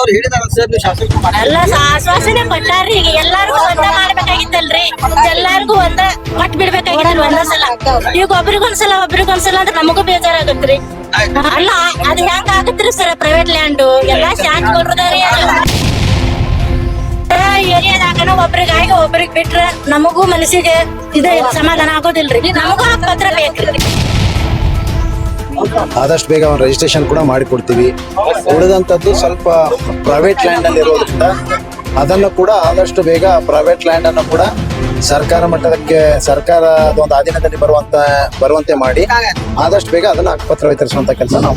ಅವ್ರು ಹೇಳಿದಾರ ಸರ್, ನೀವು ಶಾಸಕರು ಮನೆ ಎಲ್ಲ ಆಶ್ವಾಸನೆ ಕೊಟ್ಟಾರ್ರಿ ಈಗ ಎಲ್ಲಾರ್ಗು ಒಂದ ಮಾಡ್ಬೇಕಾಗಿತ್ತಲ್ರಿ. ಎಲ್ಲಾರ್ಗು ಒಂದ ಕೊಟ್ ಬಿಡ್ಬೇಕಾಗಿತ್ತಲ್ರಿ ಒಂದೊಂದ್ಸಲ ಸಲ. ಈಗ ಒಬ್ರಿಗೊಂದ್ಸಲ ಒಬ್ರಿಗೊಂದ್ಸಲ ಅಂದ್ರೆ ನಮಗೂ ಬೇಜಾರಾಗತ್ರಿ. ಅಲ್ಲ, ಅದ್ ಹೆಂಗ ಆಗತ್ರಿ ಸರ್ ಪ್ರೈವೇಟ್ ಲ್ಯಾಂಡ್ ಎಲ್ಲಾ ಶಾಂತ್ ಕೊಡ್ರದಾರಿ ಏರಿಯಾದಾಗ ಒಬ್ರಿಗಾಗಿ ಒಬ್ರಿಗೆ ಬಿಟ್ರ ನಮಗೂ ಮನಸ್ಸಿಗೆ ಇದು ಸಮಾಧಾನ ಆಗೋದಿಲ್ರಿ. ನಮಗೂ ಆ ಪತ್ರ ಬೇಕ್ರಿ. ಆದಷ್ಟು ಬೇಗ ಅವ್ನ ರಿಜಿಸ್ಟ್ರೇಷನ್ ಕೂಡ ಮಾಡಿಕೊಡ್ತೀವಿ. ಉಳಿದಂಥದ್ದು ಸ್ವಲ್ಪ ಪ್ರೈವೇಟ್ ಲ್ಯಾಂಡ್ ಅಲ್ಲಿ ಇರೋದ್ರಿಂದ ಅದನ್ನು ಕೂಡ ಆದಷ್ಟು ಬೇಗ ಪ್ರೈವೇಟ್ ಲ್ಯಾಂಡ್ ಅನ್ನು ಕೂಡ ಸರ್ಕಾರ ಮಟ್ಟಕ್ಕೆ, ಸರ್ಕಾರದ ಒಂದು ಅಧೀನದಲ್ಲಿ ಬರುವಂತ, ಬರುವಂತೆ ಮಾಡಿ ಆದಷ್ಟು ಬೇಗ ಅದನ್ನ ಹಕ್ಕುಪತ್ರ ವಿತರಿಸುವಂತ ಕೆಲಸ ನಾವು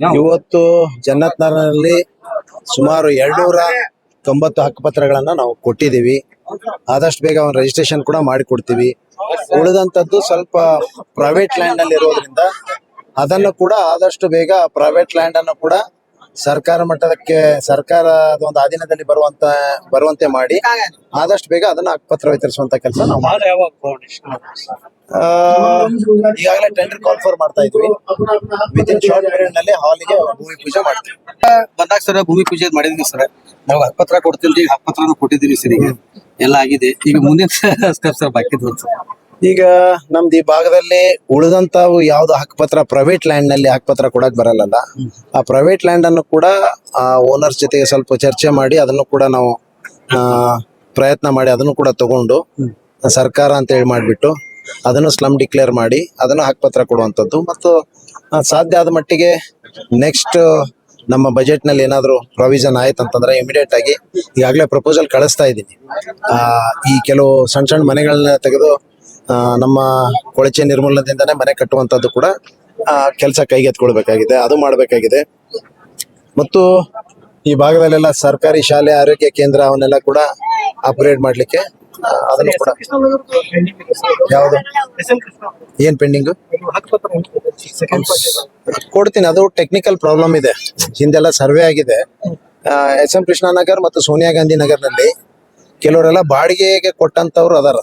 ಇವತ್ತು ಜನ್ನತ್ನಲ್ಲಿ ಸುಮಾರು ಎರಡ್ನೂರ ತೊಂಬತ್ತು ಹಕ್ಕುಪತ್ರಗಳನ್ನ ನಾವು ಕೊಟ್ಟಿದ್ದೀವಿ. ಆದಷ್ಟು ಬೇಗ ಅವ್ನ ರಿಜಿಸ್ಟ್ರೇಷನ್ ಕೂಡ ಮಾಡಿಕೊಡ್ತೀವಿ. ಉಳಿದಂಥದ್ದು ಸ್ವಲ್ಪ ಪ್ರೈವೇಟ್ ಲ್ಯಾಂಡ್ ಅಲ್ಲಿ ಇರೋದ್ರಿಂದ ಅದನ್ನು ಕೂಡ ಆದಷ್ಟು ಬೇಗ ಪ್ರೈವೇಟ್ ಲ್ಯಾಂಡ್ ಅನ್ನು ಕೂಡ ಸರ್ಕಾರ ಮಟ್ಟದಕ್ಕೆ ಸರ್ಕಾರದ ಒಂದು ಅಧೀನದಲ್ಲಿ ಬರುವಂತ ಬರುವಂತೆ ಮಾಡಿ ಆದಷ್ಟು ಬೇಗ ಅದನ್ನ ಪತ್ರ ವಿತರಿಸುವಂತ ಕೆಲಸ ನಾವು ಈಗಾಗಲೇ ಟೆಂಡರ್ ಕಾಲ್ ಫಾರ್ ಮಾಡ್ತಾ ಇದ್ವಿ. ವಿತ್ ಇನ್ ಶಾರ್ಟ್ ಪೀರಿಯಡ್ನಲ್ಲಿ ಹಾಲಿಗೆ ಭೂಮಿ ಪೂಜೆ ಮಾಡ್ತೀವಿ. ಬಂದಾಗ ಸರ್ ಭೂಮಿ ಪೂಜೆ ಮಾಡಿದ್ವಿ ಸರ್. ನಾವು ಹಕ್ಕಪತ್ರ ಕೊಡ್ತೀನಿ ಈಗ ಹಕ್ಕಪತ್ರನು ಕೊಟ್ಟಿದ್ದೀವಿ ಸರ್ ಈಗ. ಎಲ್ಲ ಆಗಿದೆ. ಈಗ ಮುಂದಿನ ಸ್ಟೆಪ್ ಸರ್ ಬಾಕಿ ಸರ್. ಈಗ ನಮ್ದು ಈ ಭಾಗದಲ್ಲಿ ಉಳಿದಂತಾವು ಯಾವ್ದು ಹಕ್ಕುಪತ್ರ ಪ್ರೈವೇಟ್ ಲ್ಯಾಂಡ್ನಲ್ಲಿ ಹಕ್ಕುಪತ್ರ ಕೊಡಕ್ ಬರಲ್ಲ ಆ ಪ್ರೈವೇಟ್ ಲ್ಯಾಂಡ್ ಅನ್ನು ಕೂಡ ಆ ಓನರ್ಸ್ ಜೊತೆಗೆ ಸ್ವಲ್ಪ ಚರ್ಚೆ ಮಾಡಿ ಅದನ್ನು ಕೂಡ ನಾವು ಆ, ಪ್ರಯತ್ನ ಮಾಡಿ ಅದನ್ನು ಕೂಡ ತಗೊಂಡು ಸರ್ಕಾರ ಅಂತ ಹೇಳಿ ಮಾಡಿಬಿಟ್ಟು ಅದನ್ನು ಸ್ಲಮ್ ಡಿಕ್ಲೇರ್ ಮಾಡಿ ಅದನ್ನು ಹಕ್ಕುಪತ್ರ ಕೊಡುವಂಥದ್ದು ಮತ್ತು ಸಾಧ್ಯ ಆದ ಮಟ್ಟಿಗೆ ನೆಕ್ಸ್ಟ್ ನಮ್ಮ ಬಜೆಟ್ನಲ್ಲಿ ಏನಾದ್ರು ಪ್ರಾವಿಷನ್ ಆಯ್ತು ಅಂತಂದ್ರೆ ಇಮಿಡಿಯೇಟ್ ಆಗಿ ಈಗಾಗಲೇ ಪ್ರಪೋಸಲ್ ಕಳಿಸ್ತಾ ಇದ್ದೀನಿ. ಈ ಕೆಲವು ಸಣ್ಣ ಸಣ್ಣ ಮನೆಗಳನ್ನ ತೆಗೆದು ನಮ್ಮ ಕೊಳಚೆ ನಿರ್ಮೂಲನದಿಂದನೇ ಮನೆ ಕಟ್ಟುವಂಥದ್ದು ಕೂಡ ಕೆಲಸ ಕೈಗೆತ್ಕೊಳ್ಬೇಕಾಗಿದೆ ಅದು ಮಾಡಬೇಕಾಗಿದೆ. ಮತ್ತು ಈ ಭಾಗದಲ್ಲೆಲ್ಲ ಸರ್ಕಾರಿ ಶಾಲೆ, ಆರೋಗ್ಯ ಕೇಂದ್ರ ಅವನ್ನೆಲ್ಲ ಕೂಡ ಅಪ್ಗ್ರೇಡ್ ಮಾಡ್ಲಿಕ್ಕೆ ಅದನ್ನು ಕೂಡ ಯಾವುದು? ಏನ್ ಪೆಂಡಿಂಗ್ ಕೊಡ್ತೀನಿ, ಅದು ಟೆಕ್ನಿಕಲ್ ಪ್ರಾಬ್ಲಮ್ ಇದೆ. ಹಿಂದೆಲ್ಲ ಸರ್ವೆ ಆಗಿದೆ. ಎಸ್ ಎಂ ಕೃಷ್ಣನಗರ್ ಮತ್ತು ಸೋನಿಯಾ ಗಾಂಧಿ ನಗರ್ನಲ್ಲಿ ಕೆಲವರೆಲ್ಲ ಬಾಡಿಗೆಗೆ ಕೊಟ್ಟಂತವ್ರು ಅದಾರ.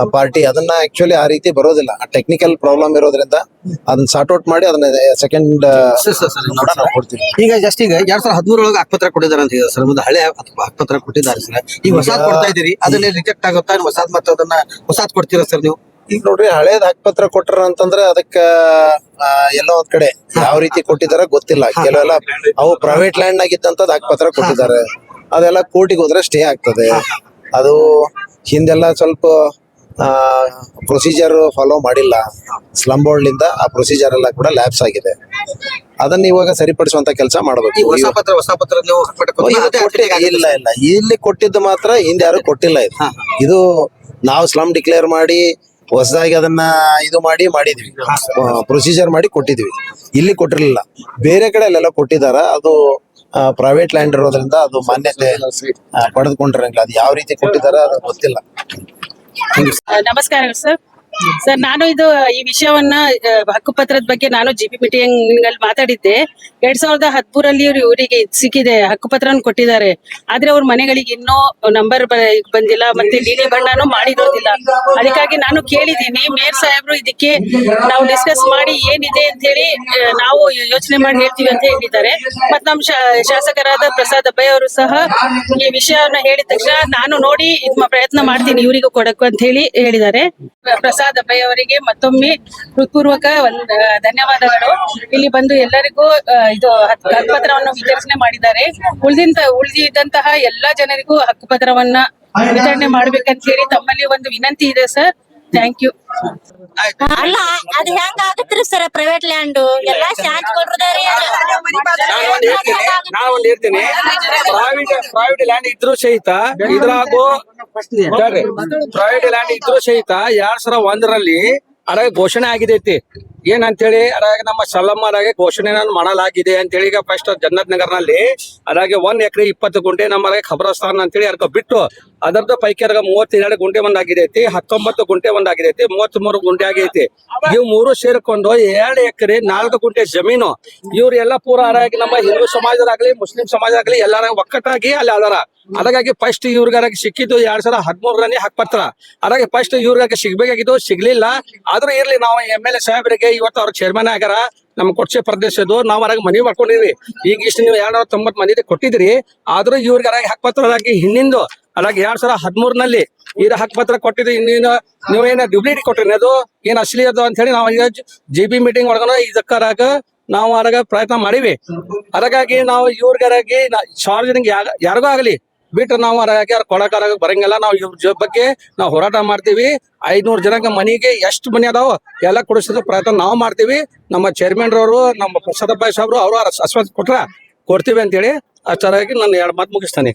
ಆ ಪಾರ್ಟಿ ಅದನ್ನ ಆಕ್ಚುಲಿ ಆ ರೀತಿ ಬರೋದಿಲ್ಲ. ಟೆಕ್ನಿಕಲ್ ಪ್ರಾಬ್ಲಮ್ ಇರೋದ್ರಿಂದ ಅದನ್ನ ಸಾರ್ಟ್ ಔಟ್ ಮಾಡಿ ಅದನ್ನ ಸೆಕೆಂಡ್ ಕೊಡ್ತೀವಿ. ಈಗ ಜಸ್ಟ್ ಈಗ ಎರಡ್ ಸಾವಿರದ ಹದಿಮೂರೊಳಗೆ ಆಸ್ಪತ್ರೆ ಕೊಟ್ಟಿದ್ದಾರೆ ಅಂತ ಹೇಳಿದ್ರೆ ಸರ್ ಒಂದು ಹಳೆ ಆಸ್ಪತ್ರೆ ಕೊಟ್ಟಿದ್ದಾರೆ ಸರ್ ಈಗ ಹೊಸಾದ್ ಕೊಡ್ತಾ ಇದೀರಿ ಅದನ್ನೇ ರಿಜೆಕ್ಟ್ ಆಗುತ್ತಾ? ಹೊಸಾದ್ ಮತ್ತೆ ಅದನ್ನ ಹೊಸಾದ್ ಕೊಡ್ತೀರಾ ಸರ್ ನೀವು? ಈಗ ನೋಡ್ರಿ ಹಳೇದ್ ಹಕ್ಕಪತ್ರ ಕೊಟ್ರ ಅಂತಂದ್ರೆ ಅದಕ್ಕ ಎಲ್ಲ ಒಂದ್ ಕಡೆ ಯಾವ ರೀತಿ ಕೊಟ್ಟಿದಾರ ಗೊತ್ತಿಲ್ಲ. ಕೆಲವೆಲ್ಲ ಅವು ಪ್ರೈವೇಟ್ ಲ್ಯಾಂಡ್ ಆಗಿದ್ದಂತದ್ ಹಕ್ಕಪತ್ರ ಕೊಟ್ಟಿದ್ದಾರೆ. ಅದೆಲ್ಲ ಕೋರ್ಟಿಗೆ ಹೋದ್ರೆ ಸ್ಟೇ ಆಗ್ತದೆ. ಅದು ಹಿಂದೆಲ್ಲ ಸ್ವಲ್ಪ ಪ್ರೊಸೀಜರ್ ಫಾಲೋ ಮಾಡಿಲ್ಲ. ಸ್ಲಮ್ ಬೋರ್ಡ್ಲಿಂದ ಆ ಪ್ರೊಸೀಜರ್ ಎಲ್ಲ ಕೂಡ ಲ್ಯಾಬ್ಸ್ ಆಗಿದೆ. ಅದನ್ನ ಇವಾಗ ಸರಿಪಡಿಸುವಂತ ಕೆಲಸ ಮಾಡಬೇಕು. ಹೊಸ ಪತ್ರ ಹೊಸ ಪತ್ರ ನೀವು ಹಾಕ್ಬಿಟ್ಟು ಇಲ್ಲ ಇಲ್ಲ. ಇಲ್ಲಿ ಕೊಟ್ಟಿದ್ದು ಮಾತ್ರ ಹಿಂದೆ ಯಾರು ಕೊಟ್ಟಿಲ್ಲ ಇದು. ಇದು ನಾವು ಸ್ಲಮ್ ಡಿಕ್ಲೇರ್ ಮಾಡಿ ಹೊಸದಾಗಿ ಅದನ್ನ ಇದು ಮಾಡಿ ಮಾಡಿದ್ವಿ. ಪ್ರೊಸೀಜರ್ ಮಾಡಿ ಕೊಟ್ಟಿದ್ವಿ. ಇಲ್ಲಿ ಕೊಟ್ಟಿರ್ಲಿಲ್ಲ. ಬೇರೆ ಕಡೆ ಅಲ್ಲೆಲ್ಲ ಕೊಟ್ಟಿದಾರ ಅದು ಪ್ರೈವೇಟ್ ಲ್ಯಾಂಡ್ ಇರೋದ್ರಿಂದ ಅದು ಮಾನ್ಯತೆ ಪಡೆದುಕೊಂಡಿರಂಗಿಲ್ಲ. ಅದು ಯಾವ ರೀತಿ ಕೊಟ್ಟಿದ್ದಾರೆ ಅದು ಗೊತ್ತಿಲ್ಲ. ನಮಸ್ಕಾರ ಸರ್. ಸರ್, ನಾನು ಇದು ಈ ವಿಷಯವನ್ನ ಹಕ್ಕುಪತ್ರದ ಬಗ್ಗೆ ನಾನು ಜಿ ಪಿ ಮೀಟಿಂಗ್ ಅಲ್ಲಿ ಮಾತಾಡಿದ್ದೆ. ಎರಡ್ ಸಾವಿರದ ಹದಿಮೂರಲ್ಲಿ ಇವ್ರು ಇವರಿಗೆ ಸಿಕ್ಕಿದೆ, ಹಕ್ಕುಪತ್ರವನ್ನು ಕೊಟ್ಟಿದ್ದಾರೆ. ಆದ್ರೆ ಅವ್ರ ಮನೆಗಳಿಗೆ ಇನ್ನೂ ನಂಬರ್ ಬಂದಿಲ್ಲ, ಮತ್ತೆ ನೀಲಿ ಬಣ್ಣನೂ ಮಾಡಿರೋದಿಲ್ಲ. ಅದಕ್ಕಾಗಿ ನಾನು ಕೇಳಿದ್ದೀನಿ, ಮೇಯರ್ ಸಾಹೇಬ್ರು ಇದಕ್ಕೆ ನಾವು ಡಿಸ್ಕಸ್ ಮಾಡಿ ಏನಿದೆ ಅಂತ ಹೇಳಿ ನಾವು ಯೋಚನೆ ಮಾಡಿ ಹೇಳ್ತೀವಿ ಅಂತ ಹೇಳಿದ್ದಾರೆ. ಮತ್ ನಮ್ಮ ಶಾಸಕರಾದ ಪ್ರಸಾದ್ ಅಬ್ಬಯ್ಯ ಅವರು ಸಹ ಈ ವಿಷಯವನ್ನ ಹೇಳಿದ ತಕ್ಷಣ ನಾನು ನೋಡಿ ಪ್ರಯತ್ನ ಮಾಡ್ತೀನಿ, ಇವರಿಗೂ ಕೊಡಕ್ಕೂ ಅಂತ ಹೇಳಿ ಹೇಳಿದ್ದಾರೆ. ಪ್ರಸಾದ್ ಅಬ್ಬಯ್ಯ ಅವರಿಗೆ ಮತ್ತೊಮ್ಮೆ ಹೃತ್ಪೂರ್ವಕ ಒಂದ್ ಧನ್ಯವಾದಗಳು. ಇಲ್ಲಿ ಬಂದು ಎಲ್ಲರಿಗೂ ಇದು ಹಕ್- ಹಕ್ಕುಪತ್ರವನ್ನು ವಿತರಣೆ ಮಾಡಿದ್ದಾರೆ. ಉಳಿದಂತ ಉಳಿದಿದ್ದಂತಹ ಎಲ್ಲಾ ಜನರಿಗೂ ಹಕ್ಕುಪತ್ರವನ್ನ ವಿತರಣೆ ಮಾಡ್ಬೇಕಂತ ಹೇಳಿ ತಮ್ಮಲ್ಲಿ ಒಂದು ವಿನಂತಿ ಇದೆ, ಸರ್. ಥ್ಯಾಂಕ್ ಯು ಅಲ್ಲ ಅದ್ ಹೆಂಗ ಆಗತ್ರಿ ಸರ್ ಪ್ರೈವೇಟ್ ಲ್ಯಾಂಡ್ ಎಲ್ಲಾ ಶಾಂತಿ ಕೊಡ್ರದಾರಿ ನಾನು ಒಂದ್ ಹೇಳ್ತೀನಿ ಪ್ರೈವೇಟ್ ಪ್ರೈವೇಟ್ ಲ್ಯಾಂಡ್ ಇದ್ರು ಸಹಿತ ಇದ್ರಾಗು ಪ್ರೈವೇಟ್ ಲ್ಯಾಂಡ್ ಇದ್ರು ಸಹಿತ ಎರಡ್ ಸಾವಿರ ಒಂದರಲ್ಲಿ ಅದಾಗ ಘೋಷಣೆ ಆಗಿದೈತಿ. ಏನಂತೇಳಿ ಅದಾಗ ನಮ್ಮ ಸಲಮ್ಮರಾಗೆ ಘೋಷಣೆ ಮಾಡಲಾಗಿದೆ ಅಂತೇಳಿ ಈಗ ಫಸ್ಟ್ ಜನ್ನತ್ ನಗರ್ನಲ್ಲಿ ಅದಾಗೆ ಒಂದ್ ಎಕರೆ ಇಪ್ಪತ್ತು ಗುಂಟೆ ನಮ್ಮ ಖಬರಸ್ಥಾನ ಅಂತೇಳಿ ಅದಕ್ಕೆ ಬಿಟ್ಟು ಅದರದ ಪೈಕಿ ಮೂವತ್ತ ಮೂವತ್ತೆರಡು ಗುಂಟೆ ಒಂದಾಗಿದೆ ಆಗಿದೈತಿ, ಹತ್ತೊಂಬತ್ತು ಗುಂಟೆ ಒಂದಾಗಿದೆ ಆಗಿದೈತಿ ಮೂವತ್ತ್ ಮೂರು ಗುಂಟೆ ಆಗೈತಿ. ಇವ್ ಮೂರು ಸೇರ್ಕೊಂಡು ಎರಡು ಎಕರೆ, ನಾಲ್ಕು ಗುಂಟೆ ಜಮೀನು. ಇವ್ರೆಲ್ಲ ಪೂರ ಆರಾಗಿ ನಮ್ಮ ಹಿಂದೂ ಸಮಾಜದಾಗ್ಲಿ, ಮುಸ್ಲಿಂ ಸಮಾಜದಾಗ್ಲಿ ಎಲ್ಲಾರ ಒಕ್ಕಟ್ಟಾಗಿ ಅಲ್ಲಿ ಅದಾರ. ಅದಾಗಿ ಫಸ್ಟ್ ಇವ್ರಿಗಾರಾಗಿ ಸಿಕ್ಕಿದ್ದು ಎರಡ್ ಸಾವಿರದ ಹದಿಮೂರನೇ ಹಕ್ಪತ್ರ. ಅದಾಗಿ ಫಸ್ಟ್ ಇವ್ರಿಗಾಗಿ ಸಿಗ್ಬೇಕಾಗಿದ್ದು ಸಿಗ್ಲಿಲ್ಲ. ಆದ್ರೂ ಇರ್ಲಿ, ನಾವು ಎಂ ಎಲ್ ಎ ಸಾಹೇಬರಿಗೆ ಇವತ್ತು ಅವ್ರ ಚೇರ್ಮನ್ ಆಗ್ಯಾರ. ನಮ್ಮ ಕೊಡ್ಸೆ ಪ್ರದೇಶದ್ದು, ನಾವು ಅರಾಗ ಮನಿ ಮಾಡ್ಕೊಂಡಿವಿ ಈಗ ಇಷ್ಟು ನೀವು ಎರಡ್ ತೊಂಬತ್ ಮಂದಿ ಕೊಟ್ಟಿದ್ರಿ. ಆದ್ರೂ ಇವ್ರಿಗಾರಾಗಿ ಅರಾಗಿ ಹಕ್ಪತ್ರದಾಗಿ ಹಿಂದಿಂದು ಅದಾಗಿ ಎರಡ್ ಸಾವಿರದ ಈ ಹಕ್ಕು ಹಕ್ಪತ್ರ ಕೊಟ್ಟಿದ್ದು, ಇನ್ನೇನು ನೀವೇನ ಡ್ಯೂಪ್ಲಿಕೇಟ್ ಕೊಟ್ಟಿರಿ ಅದು ಏನ್ ಅಸಲಿ ಅದು ಅಂತ ಹೇಳಿ ನಾವು ಈಗ ಜಿ ಬಿ ಮೀಟಿಂಗ್ ಒಳಗನ ಇದಕ್ಕರಾಗ ನಾವು ಅದಾಗ ಪ್ರಯತ್ನ ಮಾಡಿವಿ. ಅದಕ್ಕಾಗಿ ನಾವು ಇವ್ರಿಗಾರಾಗಿ ಸಾರ್ವಜನಿಕ ಯಾರಿಗೂ ಆಗಲಿ ಬಿಟ್ಟು ನಾವು ಅರಾಗಿ ಯಾರು ಕೊಡಕಾರ ಬರಂಗಿಲ್ಲ. ನಾವು ಇವ್ರ ಬಗ್ಗೆ ನಾವು ಹೋರಾಟ ಮಾಡ್ತೀವಿ. ಐದ್ನೂರು ಜನಕ್ಕೆ ಮನೆಗೆ ಎಷ್ಟು ಮನೆ ಅದಾವ ಎಲ್ಲ ಕೊಡಿಸೋದು ಪ್ರಯತ್ನ ನಾವು ಮಾಡ್ತೀವಿ. ನಮ್ಮ ಚೇರ್ಮನ್ ರವರು, ನಮ್ಮ ಪ್ರಸಾದಪ್ಪ ಸಾಹೇಬ್ರು ಅವರು ಅಸ್ವಸ್ಥ ಕೊಟ್ರ ಕೊಡ್ತೀವಿ ಅಂತೇಳಿ ಅಷ್ಟರಾಗಿ ನಾನು ಎರಡು ಮಾತು ಮುಗಿಸ್ತಾನೆ.